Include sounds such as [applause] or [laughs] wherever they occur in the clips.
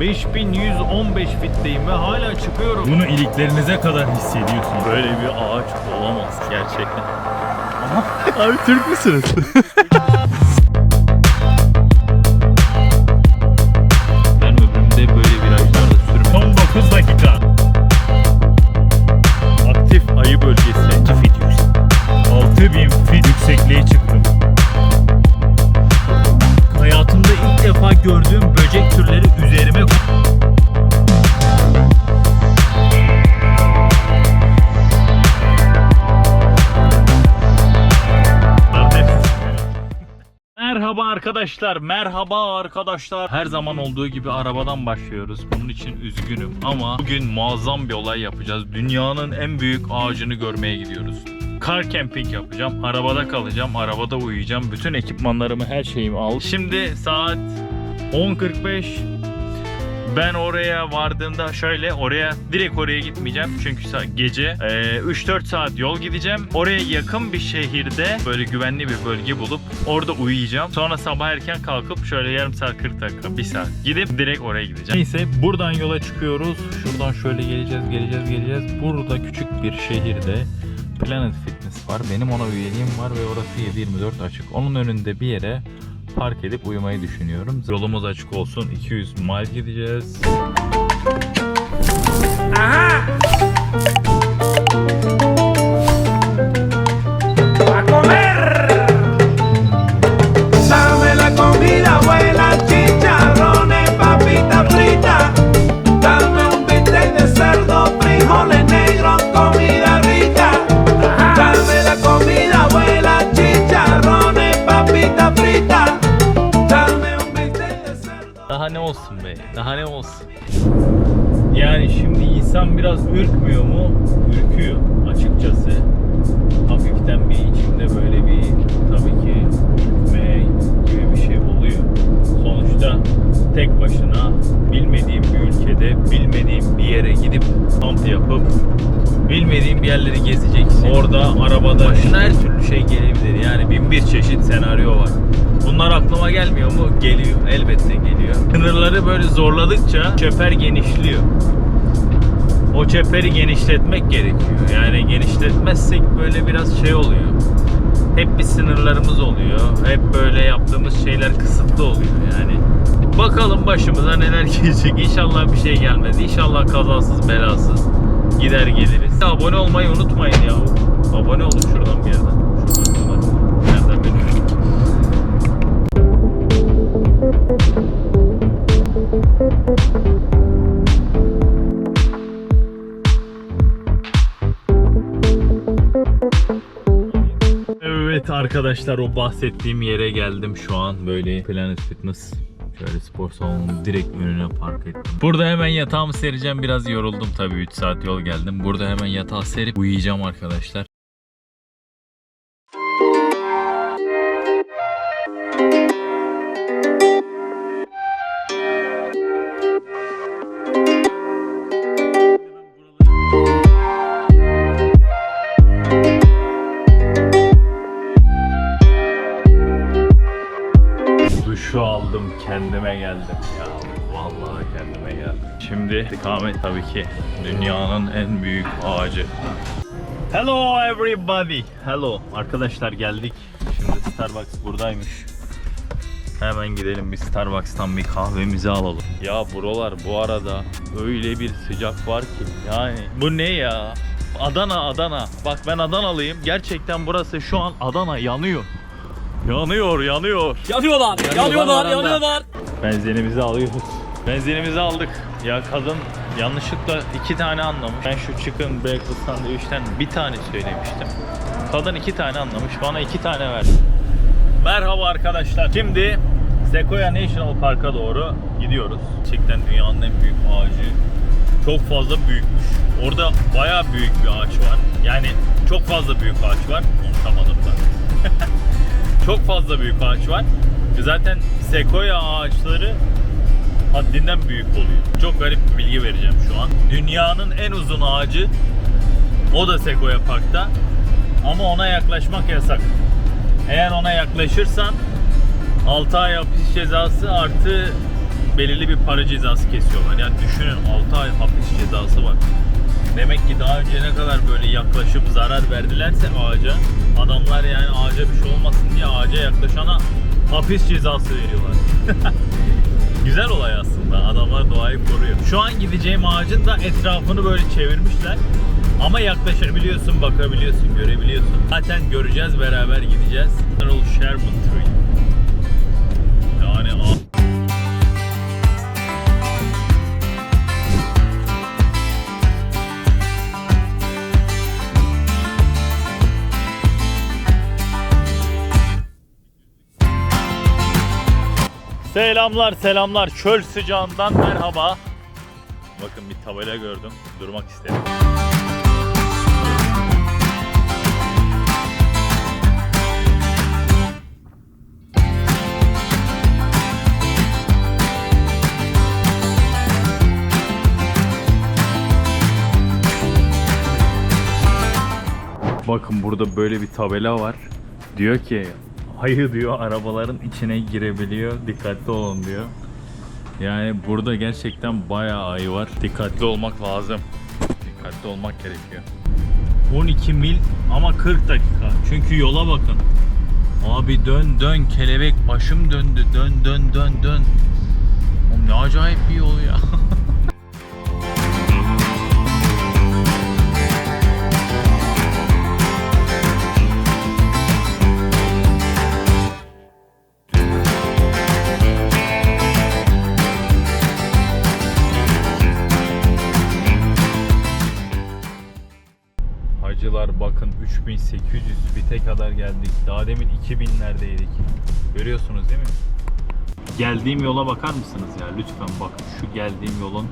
5115 fitteyim ve hala çıkıyorum. Bunu iliklerinize kadar hissediyorsunuz. Böyle bir ağaç olamaz gerçekten. Abi Türk müsünüz? [laughs] arkadaşlar, merhaba arkadaşlar. Her zaman olduğu gibi arabadan başlıyoruz. Bunun için üzgünüm ama bugün muazzam bir olay yapacağız. Dünyanın en büyük ağacını görmeye gidiyoruz. Car camping yapacağım. Arabada kalacağım, arabada uyuyacağım. Bütün ekipmanlarımı, her şeyimi al. Şimdi saat 10.45. Ben oraya vardığımda şöyle oraya direkt oraya gitmeyeceğim çünkü gece e, 3-4 saat yol gideceğim. Oraya yakın bir şehirde böyle güvenli bir bölge bulup orada uyuyacağım. Sonra sabah erken kalkıp şöyle yarım saat 40 dakika 1 saat gidip direkt oraya gideceğim. Neyse buradan yola çıkıyoruz. Şuradan şöyle geleceğiz geleceğiz geleceğiz. Burada küçük bir şehirde Planet Fitness var. Benim ona üyeliğim var ve orası 7-24 açık. Onun önünde bir yere park edip uyumayı düşünüyorum. Yolumuz açık olsun. 200 mile gideceğiz. Dame olsun be? Daha ne olsun? Yani şimdi insan biraz ürkmüyor mu? Ürküyor açıkçası. Hafiften bir içimde böyle bir tabii ki ürkme gibi bir şey oluyor. Sonuçta tek başına bilmediğim bir ülkede, bilmediğim bir yere gidip kamp yapıp bilmediğim bir yerleri gezeceksin. Orada arabada başına her türlü şey gelebilir. Yani bin bir çeşit senaryo var. Bunlar aklıma gelmiyor mu? Geliyor. Elbette geliyor. Sınırları böyle zorladıkça çeper genişliyor. O çeperi genişletmek gerekiyor. Yani genişletmezsek böyle biraz şey oluyor. Hep bir sınırlarımız oluyor. Hep böyle yaptığımız şeyler kısıtlı oluyor yani. Bakalım başımıza neler [laughs] gelecek. İnşallah bir şey gelmez. İnşallah kazasız belasız gider geliriz. Abone olmayı unutmayın ya. Abone olun şuradan bir yerden. Evet arkadaşlar o bahsettiğim yere geldim şu an böyle Planet Fitness Şöyle spor salonunun direkt önüne park ettim. Burada hemen yatağımı sereceğim. Biraz yoruldum tabii 3 saat yol geldim. Burada hemen yatağı serip uyuyacağım arkadaşlar. İstikamet tabii ki dünyanın en büyük ağacı. Hello everybody. Hello. Arkadaşlar geldik. Şimdi Starbucks buradaymış. Hemen gidelim bir Starbucks'tan bir kahvemizi alalım. Ya buralar bu arada öyle bir sıcak var ki yani bu ne ya? Adana Adana. Bak ben Adanalıyım. Gerçekten burası şu an Adana yanıyor. Yanıyor, yanıyor. Yanıyorlar, yanıyorlar, yanıyorlar. Benzinimizi alıyoruz. Benzinimizi aldık. Ya kadın yanlışlıkla iki tane anlamış. Ben şu chicken breakfast sandviçten bir tane söylemiştim. Kadın iki tane anlamış. Bana iki tane verdi. Merhaba arkadaşlar. Şimdi Sequoia National Park'a doğru gidiyoruz. Gerçekten dünyanın en büyük ağacı. Çok fazla büyükmüş. Orada bayağı büyük bir ağaç var. Yani çok fazla büyük ağaç var. Unutamadım da. [laughs] çok fazla büyük ağaç var. Zaten sekoya ağaçları haddinden büyük oluyor. Çok garip bir bilgi vereceğim şu an. Dünyanın en uzun ağacı o da Sequoia Park'ta. Ama ona yaklaşmak yasak. Eğer ona yaklaşırsan 6 ay hapis cezası artı belirli bir para cezası kesiyorlar. Yani düşünün 6 ay hapis cezası var. Demek ki daha önce ne kadar böyle yaklaşıp zarar verdilerse ağaca adamlar yani ağaca bir şey olmasın diye ağaca yaklaşana hapis cezası veriyorlar. [laughs] Güzel olay aslında. Adamlar doğayı koruyor. Şu an gideceğim ağacın da etrafını böyle çevirmişler. Ama yaklaşabiliyorsun, bakabiliyorsun, görebiliyorsun. Zaten göreceğiz, beraber gideceğiz. General Sherman Tree. Yani a- Selamlar selamlar çöl sıcağından merhaba. Bakın bir tabela gördüm. Durmak istedim. Bakın burada böyle bir tabela var. Diyor ki ayı diyor arabaların içine girebiliyor. Dikkatli olun diyor. Yani burada gerçekten bayağı ayı var. Dikkatli olmak lazım. Dikkatli olmak gerekiyor. 12 mil ama 40 dakika. Çünkü yola bakın. Abi dön dön kelebek başım döndü. Dön dön dön dön. Oğlum ne acayip bir yol ya. [laughs] 3800 bite kadar geldik. Daha demin 2000'lerdeydik. Görüyorsunuz değil mi? Geldiğim yola bakar mısınız ya? Lütfen bakın şu geldiğim yolun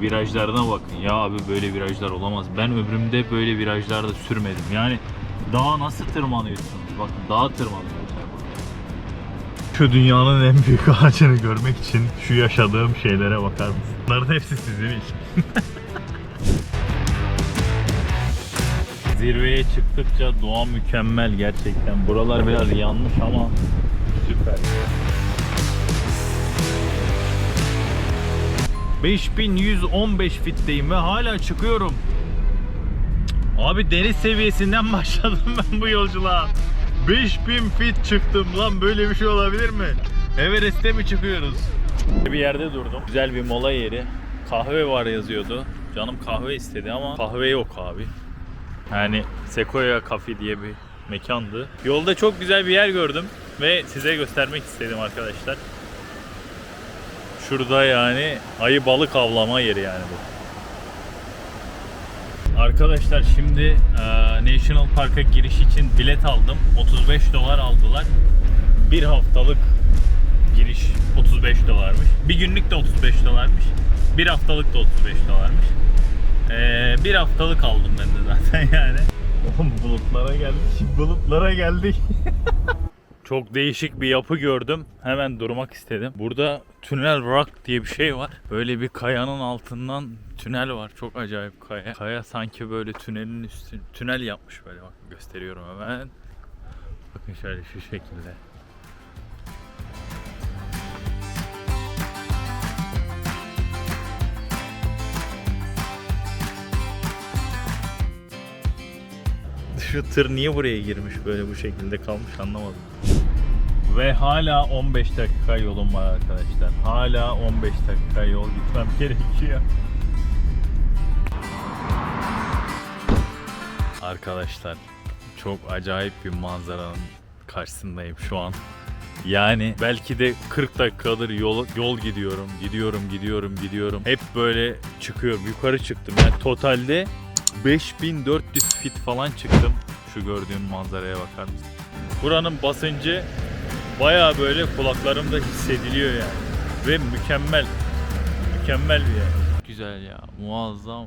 virajlarına bakın. Ya abi böyle virajlar olamaz. Ben ömrümde böyle virajlarda sürmedim. Yani dağa nasıl tırmanıyorsunuz? Bakın dağa tırmanıyoruz. Şu dünyanın en büyük ağacını görmek için şu yaşadığım şeylere bakar mısınız? Bunların hepsi sizin için. [laughs] Zirveye çıktıkça doğa mükemmel gerçekten. Buralar biraz yanmış ama süper. 5115 fitteyim ve hala çıkıyorum. Abi deniz seviyesinden [laughs] başladım ben bu yolculuğa. 5000 fit çıktım lan böyle bir şey olabilir mi? Everest'e mi çıkıyoruz? Bir yerde durdum. Güzel bir mola yeri. Kahve var yazıyordu. Canım kahve istedi ama kahve yok abi. Yani Sequoia Cafe diye bir mekandı. Yolda çok güzel bir yer gördüm ve size göstermek istedim arkadaşlar. Şurada yani ayı balık avlama yeri yani bu. Arkadaşlar şimdi e, National Park'a giriş için bilet aldım. 35 dolar aldılar. Bir haftalık giriş 35 dolarmış. Bir günlük de 35 dolarmış. Bir haftalık da 35 dolarmış. Ee, bir haftalık aldım ben de zaten [laughs] yani. Oğlum bulutlara geldik. Bulutlara geldik. [laughs] Çok değişik bir yapı gördüm. Hemen durmak istedim. Burada tünel rock diye bir şey var. Böyle bir kayanın altından tünel var. Çok acayip kaya. Kaya sanki böyle tünelin üstü tünel yapmış böyle bak gösteriyorum hemen. Bakın şöyle şu şekilde. Şu tır niye buraya girmiş böyle bu şekilde kalmış anlamadım. Ve hala 15 dakika yolum var arkadaşlar. Hala 15 dakika yol gitmem [laughs] gerekiyor. Arkadaşlar çok acayip bir manzaranın karşısındayım şu an. Yani belki de 40 dakikadır yol, yol gidiyorum, gidiyorum, gidiyorum, gidiyorum. Hep böyle çıkıyorum, yukarı çıktım. Yani totalde 5400 fit falan çıktım. Şu gördüğüm manzaraya bakar mısın? Buranın basıncı baya böyle kulaklarımda hissediliyor yani. Ve mükemmel. Mükemmel bir yer. Güzel ya, muazzam.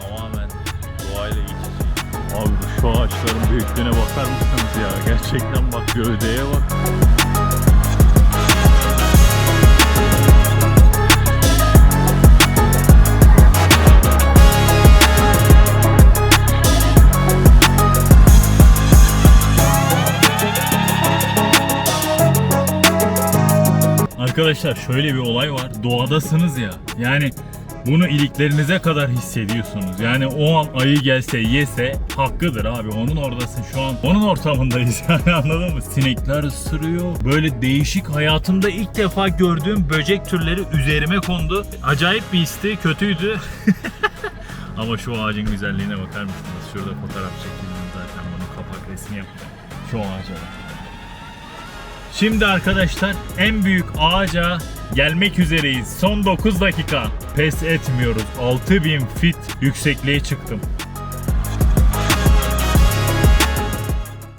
Tamamen doğayla iç içe. Abi şu ağaçların büyüklüğüne bakar mısınız ya? Gerçekten bak gövdeye bak. Arkadaşlar şöyle bir olay var. Doğadasınız ya. Yani bunu iliklerinize kadar hissediyorsunuz. Yani o an ayı gelse yese hakkıdır abi. Onun oradasın şu an. Onun ortamındayız [laughs] yani anladın mı? Sinekler ısırıyor. Böyle değişik hayatımda ilk defa gördüğüm böcek türleri üzerime kondu. Acayip bir histi. Kötüydü. [laughs] Ama şu ağacın güzelliğine bakar mısınız? Şurada fotoğraf çekildim zaten. Bunu kapak resmi yapacağım. Şu ağaca bak. Şimdi arkadaşlar en büyük ağaca gelmek üzereyiz. Son 9 dakika. Pes etmiyoruz. 6000 fit yüksekliğe çıktım.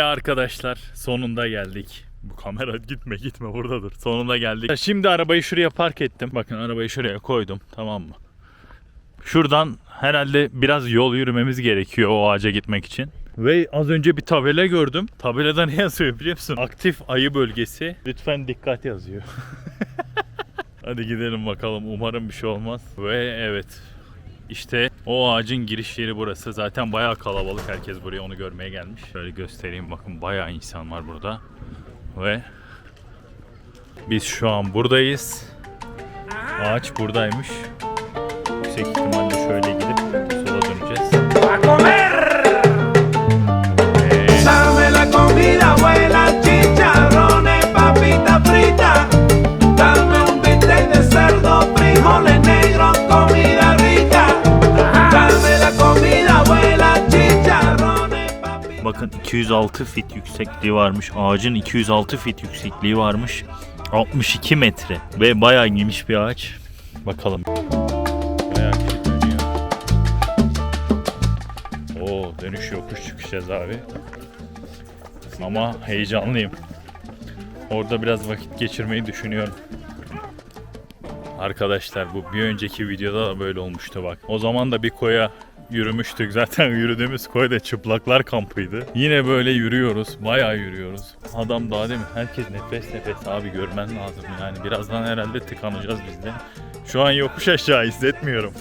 Arkadaşlar sonunda geldik. Bu kamera gitme gitme buradadır. Sonunda geldik. Şimdi arabayı şuraya park ettim. Bakın arabayı şuraya koydum tamam mı? Şuradan herhalde biraz yol yürümemiz gerekiyor o ağaca gitmek için. Ve az önce bir tabela gördüm. Tabelada [laughs] ne yazıyor biliyor musun? Aktif ayı bölgesi. Lütfen dikkat yazıyor. [laughs] Hadi gidelim bakalım. Umarım bir şey olmaz. Ve evet. İşte o ağacın giriş yeri burası. Zaten bayağı kalabalık. Herkes buraya onu görmeye gelmiş. Şöyle göstereyim bakın bayağı insan var burada. Ve biz şu an buradayız. Ağaç buradaymış. Yüksek ihtimalle şöyle gidip sola döneceğiz. 206 fit yüksekliği varmış. Ağacın 206 fit yüksekliği varmış. 62 metre ve bayağı geniş bir ağaç. Bakalım. Bayağı dönüyor. Oo dönüş yokuş çıkacağız abi. Ama heyecanlıyım. Orada biraz vakit geçirmeyi düşünüyorum. Arkadaşlar bu bir önceki videoda da böyle olmuştu bak. O zaman da bir koya yürümüştük. Zaten [laughs] yürüdüğümüz koy da çıplaklar kampıydı. Yine böyle yürüyoruz. Bayağı yürüyoruz. Adam daha değil mi? Herkes nefes nefes abi görmen lazım yani. Birazdan herhalde tıkanacağız biz de. Şu an yokuş aşağı hissetmiyorum.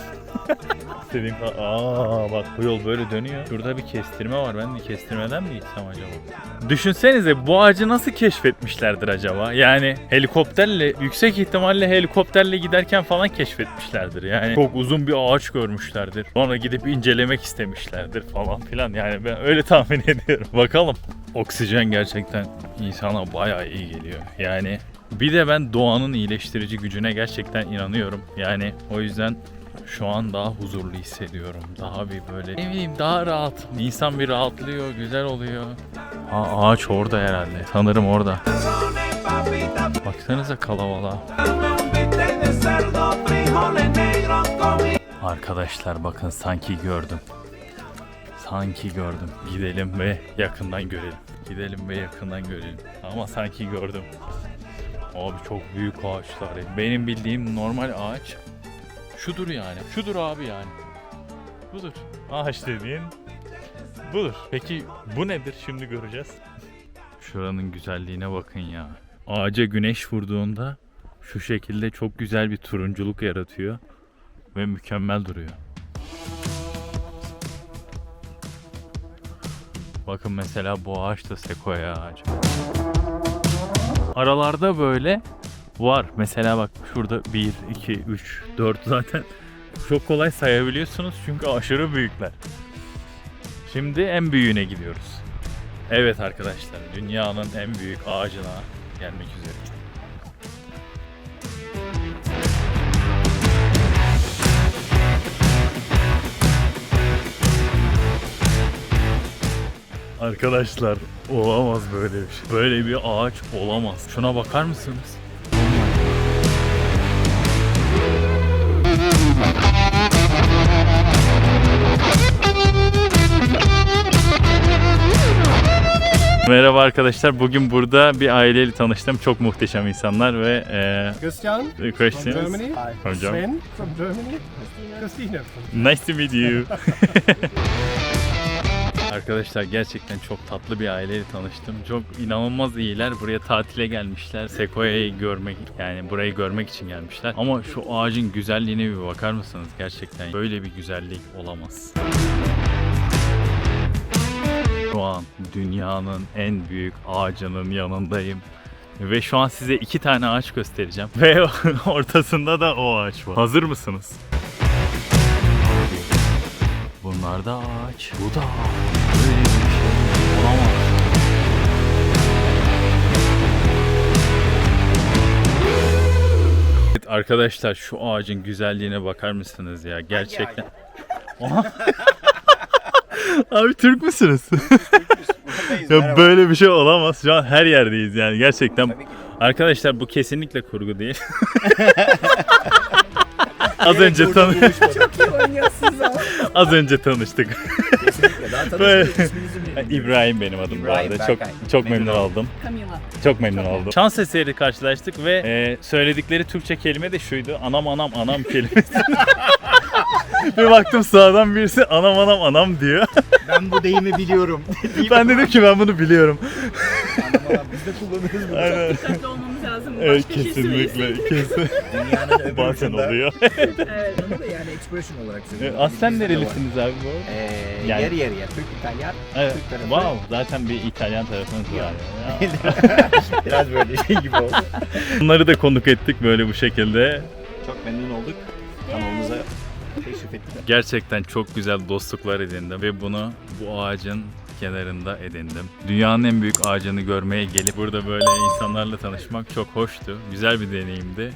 İstediğim kadar- Aa bak bu yol böyle dönüyor. Şurada bir kestirme var. Ben de kestirmeden mi gitsem acaba? Düşünsenize bu ağacı nasıl keşfetmişlerdir acaba? Yani helikopterle yüksek ihtimalle helikopterle giderken falan keşfetmişlerdir. Yani çok uzun bir ağaç görmüşlerdir. Sonra gidip incelemek istemişlerdir falan filan. Yani ben öyle tahmin [laughs] ediyorum. Bakalım. Oksijen gerçekten insana bayağı iyi geliyor. Yani bir de ben doğanın iyileştirici gücüne gerçekten inanıyorum. Yani o yüzden şu an daha huzurlu hissediyorum. Daha bir böyle ne bileyim daha rahat. İnsan bir rahatlıyor, güzel oluyor. Ha, ağaç orada herhalde. Sanırım orada. Baksanıza kalabalığa. Arkadaşlar bakın sanki gördüm. Sanki gördüm. Gidelim ve yakından görelim. Gidelim ve yakından görelim. Ama sanki gördüm. Abi çok büyük ağaçlar. Benim bildiğim normal ağaç şudur yani. Şudur abi yani. Budur. Ağaç dediğin budur. Peki bu nedir şimdi göreceğiz. Şuranın güzelliğine bakın ya. Ağaca güneş vurduğunda şu şekilde çok güzel bir turunculuk yaratıyor ve mükemmel duruyor. Bakın mesela bu ağaç da sekoya ağacı. Aralarda böyle var. Mesela bak şurada 1, 2, 3, 4 zaten [laughs] çok kolay sayabiliyorsunuz çünkü aşırı büyükler. Şimdi en büyüğüne gidiyoruz. Evet arkadaşlar dünyanın en büyük ağacına gelmek üzereyiz. Arkadaşlar olamaz böyle bir şey. Böyle bir ağaç olamaz. Şuna bakar mısınız? Merhaba arkadaşlar. Bugün burada bir aileyle tanıştım. Çok muhteşem insanlar ve e, Christian from. Germany. From Germany. Sven from Germany. Christina from Nice to meet you. [laughs] Arkadaşlar gerçekten çok tatlı bir aileyle tanıştım. Çok inanılmaz iyiler. Buraya tatile gelmişler. Sequoia'yı görmek yani burayı görmek için gelmişler. Ama şu ağacın güzelliğine bir bakar mısınız? Gerçekten böyle bir güzellik olamaz. Şu an dünyanın en büyük ağacının yanındayım. Ve şu an size iki tane ağaç göstereceğim. Ve [laughs] ortasında da o ağaç var. Hazır mısınız? Bunlar da ağaç. Bu da ağaç. Böyle bir şey olamaz. Evet arkadaşlar şu ağacın güzelliğine bakar mısınız ya? Gerçekten. Oha. [laughs] [laughs] Abi Türk müsünüz? [laughs] ya böyle bir şey olamaz. Şu an her yerdeyiz yani gerçekten. Arkadaşlar bu kesinlikle kurgu değil. [laughs] Az önce tan Az önce tanıştık. Kesinlikle. Daha Böyle-. İbrahim benim adım bu arada. Çok çok memnun, Memnun oldum. Çok memnun oldum. Şans eseri karşılaştık ve e, söyledikleri Türkçe kelime de şuydu. Anam anam anam kelimesi. [laughs] bir baktım sağdan birisi anam anam anam diyor. [laughs] Ben bu deyimi biliyorum. ben dedim ki ben bunu biliyorum. Biz de kullanırız bunu. Aynen. dikkatli olmamız lazım. Evet Başka bir şey kesinlikle. Kesin. Dünyanın öbür Bazen ucunda. oluyor. Evet. Onu da yani expression olarak E, söylüyorum. Aslen Bizde de var. nerelisiniz abi bu arada? Ee, Yani- Yarı yarıya. Türk İtalyan. Evet. Türk tarafı. Wow, zaten bir İtalyan tarafınız var. Ya. [laughs] Biraz böyle şey gibi oldu. Bunları da konuk ettik böyle bu şekilde. Çok memnun olduk. Teşrif ettiler. Gerçekten çok güzel dostluklar edindim ve bunu bu ağacın kenarında edindim. Dünyanın en büyük ağacını görmeye gelip burada böyle insanlarla tanışmak çok hoştu. Güzel bir deneyimdi.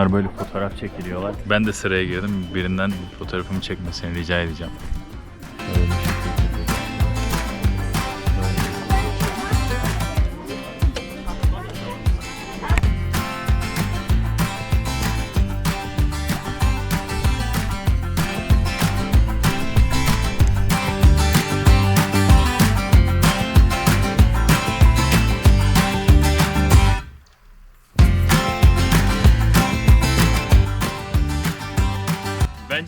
İnsanlar böyle fotoğraf çekiliyorlar. Ben de sıraya girdim. Birinden fotoğrafımı çekmesini rica edeceğim.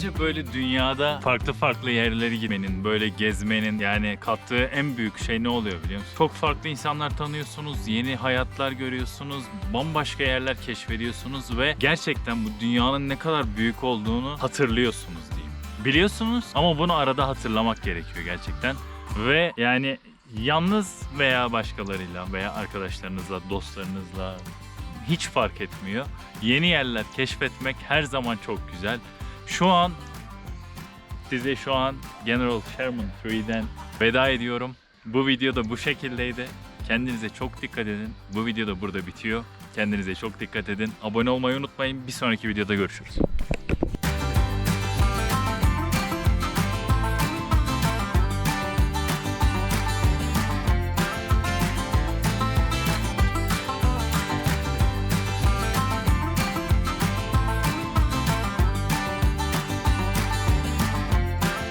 Bence böyle dünyada farklı farklı yerlere gitmenin, böyle gezmenin yani kattığı en büyük şey ne oluyor biliyor musun? Çok farklı insanlar tanıyorsunuz, yeni hayatlar görüyorsunuz, bambaşka yerler keşfediyorsunuz ve gerçekten bu dünyanın ne kadar büyük olduğunu hatırlıyorsunuz diyeyim. Biliyorsunuz ama bunu arada hatırlamak gerekiyor gerçekten. Ve yani yalnız veya başkalarıyla veya arkadaşlarınızla, dostlarınızla hiç fark etmiyor. Yeni yerler keşfetmek her zaman çok güzel. Şu an size şu an General Sherman 3'den veda ediyorum. Bu video da bu şekildeydi. Kendinize çok dikkat edin. Bu video da burada bitiyor. Kendinize çok dikkat edin. Abone olmayı unutmayın. Bir sonraki videoda görüşürüz.